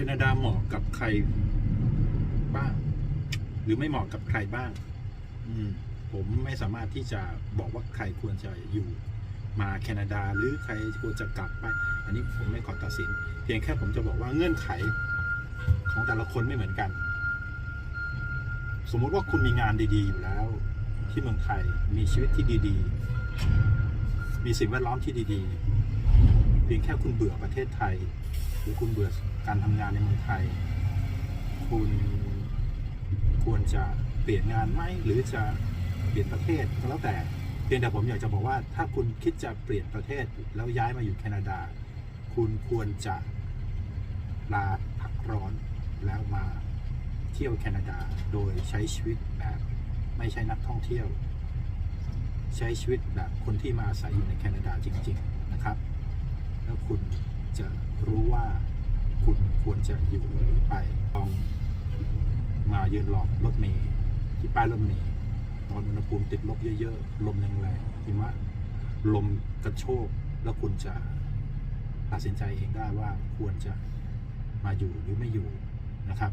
แคนาดาเหมาะกับใครบ้าง หรือไม่เหมาะกับใครบ้าง อืม ผมไม่สามารถที่จะบอกว่าใครควรจะอยู่ มาแคนาดาหรือใครควรจะกลับไป อันนี้ผมไม่ขอตัดสิน เพียงแค่ผมจะบอกว่าเงื่อนไขของแต่ละคนไม่เหมือนกัน สมมุติว่าคุณมีงานดีๆ อยู่แล้ว ที่เมืองไทยมีชีวิตที่ดีๆ มีสิ่งแวดล้อมที่ดีๆ เพียงแค่คุณเบื่อประเทศไทย หรือคุณเบื่อการทำงานในเมืองไทย คุณควรจะเปลี่ยนงานไหมหรือจะเปลี่ยนประเทศก็แล้วแต่เพียงแต่ผมอยากจะบอกว่า ถ้าคุณคิดจะเปลี่ยนประเทศแล้วย้ายมาอยู่แคนาดา คุณควรจะลาพักร้อนแล้วมาเที่ยวแคนาดาโดยใช้ชีวิตแบบไม่ใช่นักท่องเที่ยว ใช้ชีวิตแบบคนที่มาอาศัยอยู่ในแคนาดาจริง ๆ นะครับ แล้วคุณ จะรู้ว่าคุณควรจะอยู่หรือไปลองมายืนรอรถเมล์ที่ป้ายรถเมล์ตอนอุณหภูมิติดลบเยอะๆ ลมแรงๆหิมะลมกระโชกแล้วคุณจะตัดสินใจเองได้ว่าควรจะมาอยู่หรือไม่อยู่นะครับ